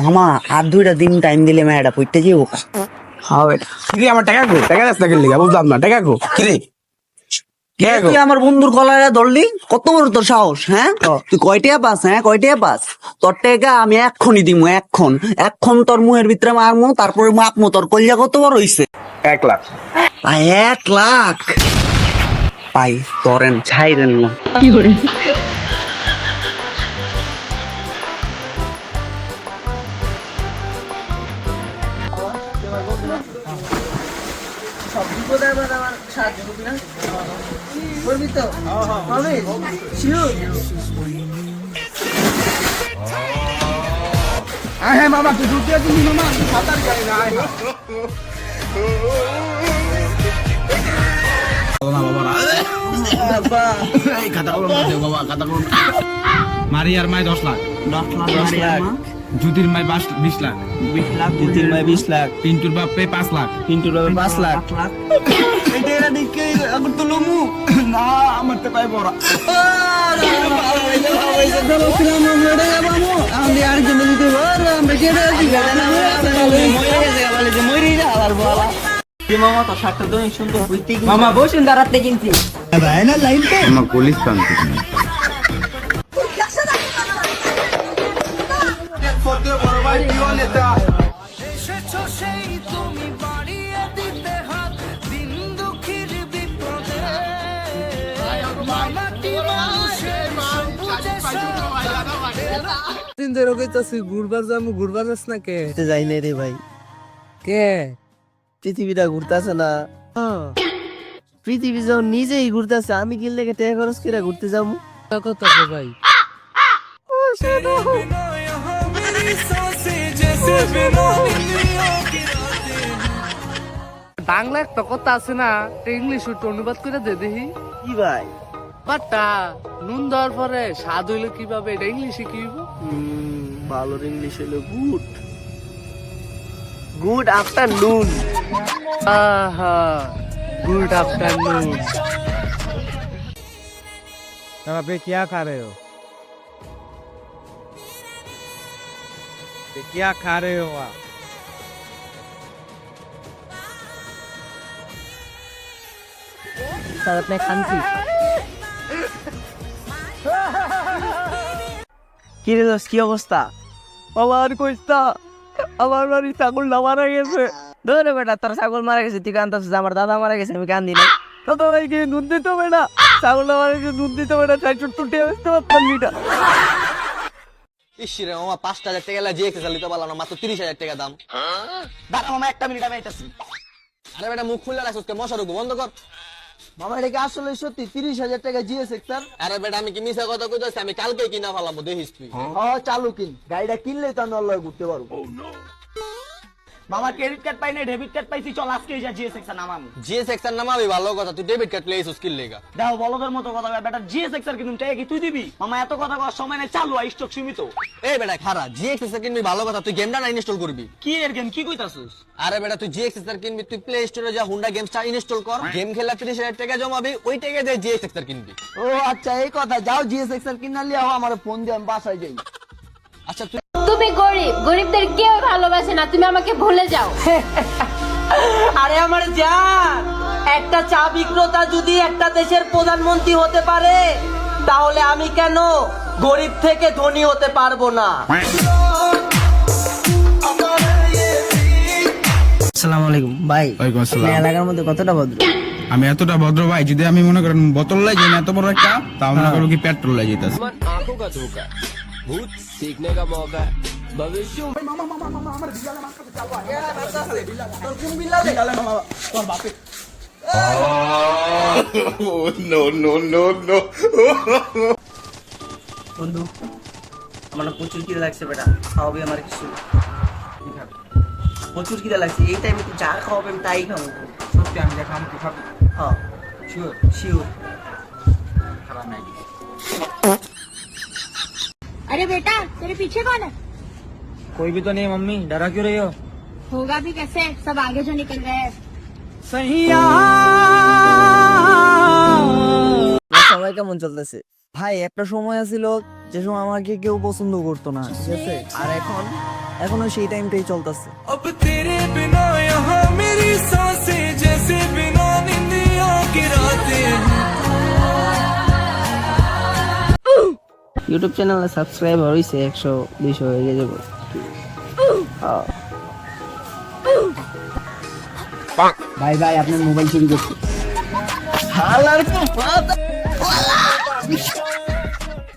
মামা আর দুইটা দিন টাইম দিলে মেয়েটা পড়তে যাব বেটা কিরে আমার টাকা কো টাকা রাস্তা গেলি বুঝলাম না টাকা কো কিরে? তুই আমার বন্ধুর কলারে ধরলি? কত বড় তোর সাহস হ্যাঁ? তুই কয়টিয়া পাস হ্যাঁ? কয়টিয়া পাস? তোর টাকা আমি এক্ষুনি দিমু এক্ষণ। এক্ষণ তোর মুহের ভিতরে মারমু তারপরে মাপমু তোর কলিজা কত বড় হইছে? এক লাখ। এক লাখ। পাই তরেন ছাইরেন না। হ্যাঁ মামা তুই ঢুকে আছিস মামা তুই সাঁতার জানি না আয়। মারি আর মাই দশ লাখ দশ লাখ জুতির মাই বাস বিশ লাখ। বিশ লাখ তিন মাই বিশ লাখ। পিন্টুর বাপে পাঁচ লাখ। পিন্টুর বাবা পাঁচ লাখ। লাখ। এটা দেখে আগর তো লমু। না আমার তো পাইবো না মামা তো তো সুন্দর। মামা বসুন দাঁড়াতে কিনছি আমার পুলিশ কান্তি দিন ধরে কইতাছি ঘুরবার ঘুরবার যাস না কে? যাই নাই রে ভাই। কে? পৃথিবীটা ঘুরতেছে না। পৃথিবী যখন নিজেই ঘুরতেছে আমি কি লেগে টাকা খরচ করে ঘুরতে যাব? কত ভাই। বাংলা একটা কথা আছে না ইংলিশ একটু অনুবাদ করে দে দেখি কি ভাই বাট্টা নুন দেওয়ার পরে স্বাদ হইলো কিভাবে এটা ইংলিশে কি হইব হুম, ভালো ইংলিশ হলো গুড গুড আফটারনুন আহা গুড আফটারনুন आप ये क्या खा रहे हो क्या खा रहे हो आप স্যার আপনি খানছি কি রে দোস্ত, কি অবস্থা বাবা আর কইস্তা আমার বাড়ি ছাগল না মারা গেছে ধরে বেটা তোর ছাগল মারা গেছে তুই কান্তাছিস আমার দাদা মারা গেছে আমি কান্দি না তো ভাই কি নুন দিত বেটা ছাগল না মারা গেছে নুন দিত বেটা চাই চুট টুটে আসতে পারতাম মিটা ইসিরে মামা পাঁচটা হাজার টাকা যে পারলাম না মাত্র তিরিশ হাজার টাকা দাম। দাঁড়া মামা একটা মিনিট আমি আইতাছি। আরে বেটা মুখ খুলে রাখছিস কে মশা বন্ধ কর। মামা এটা কি আসলে সত্যি? তিরিশ হাজার টাকা জিএস সেক্টর আরে বেটা আমি কি মিশা কথা কইতেছি? আমি কালকে কিনা ফেলাম দেখিস তুই। হ চালু কিন। গাড়িটা কিনলেই তো আমি অল্লাহ ঘুরতে পারব। মামা ক্রেডিট কার্ড পাই না ডেবিট কার্ড পাইছি চল আজকে যা জিএস সেকশন নামাম যে সেকশন নামাবি ভালো কথা তুই ডেবিট কার্ড প্লেস স্কিল লেগা? দেখো বলদের মতো কথা বেটা জিএস সেকশন কিন্তু টাকা কি তুই দিবি? মামা এত কথা কওয়ার সময় নেই চালু আই স্টক সীমিত। এই বেটা খারা জি এক্সেস কিনবি ভালো কথা তুই গেমটা না ইনস্টল করবি? কি এর গেম কি কইতাছিস? আরে বেটা তুই জি এক্সেস কিনবি তুই প্লে স্টোরে যা হুন্ডা গেমসটা ইনস্টল কর গেম খেলা তিরিশ হাজার টাকা জমাবি ওই টাকা দিয়ে জি এক্সেস কিনবি। ও আচ্ছা এই কথা যাও জিএস সেক্টর কিনা লিয়া আমার ফোন দিয়ে আমি বাসায় যাই। আচ্ছা তুই তুমি গরিব গরিবদের কেউ ভালোবাসে না তুমি আমাকে ভুলে যাও। আরে আমার জান একটা চা বিক্রেতা যদি একটা দেশের প্রধানমন্ত্রী হতে পারে তাহলে আমি কেন গরিব থেকে ধনী হতে পারব না? আসসালামু আলাইকুম ভাই। ওয়ালাইকুম আসসালাম। এলাকার মধ্যে কতটা ভদ্র? আমি এতটা ভদ্র ভাই যদি আমি মনে করেন বোতল লাই যাই না এত বড় একটা তাও মনে করব কি পেট্রোল লাই যেতেছে। বন্ধু আমার না প্রচুর খিদে লাগছে বেটা খাওয়াবি আমার কিছু প্রচুর খিদে লাগছে এই টাইমে তুই যা খাওয়াবে আমি তাই খাব সত্যি আমি যা খাম তুই খাবি হ্যাঁ শিওর শিওর খারাপ নাই अरे बेटा तेरे पीछे कौन है कोई भी तो नहीं मम्मी डरा क्यों रही हो होगा भी कैसे सब आगे जो निकल रहे हैं সবাই কেমন চলতেছে ভাই একটা সময় ছিল যে সময় আমাকে কেউ পছন্দ করতো না ঠিক আছে আর এখন এখনো সেই টাইমটাই চলতেছে अब तेरे बिना यहाँ मेरी सांसें जैसे ইউটিউব চ্যানেলে সাবস্ক্রাইবার হইছে একশো দুইশো হয়ে যাব ভাই ভাই আপনার মোবাইল চুরি করছে।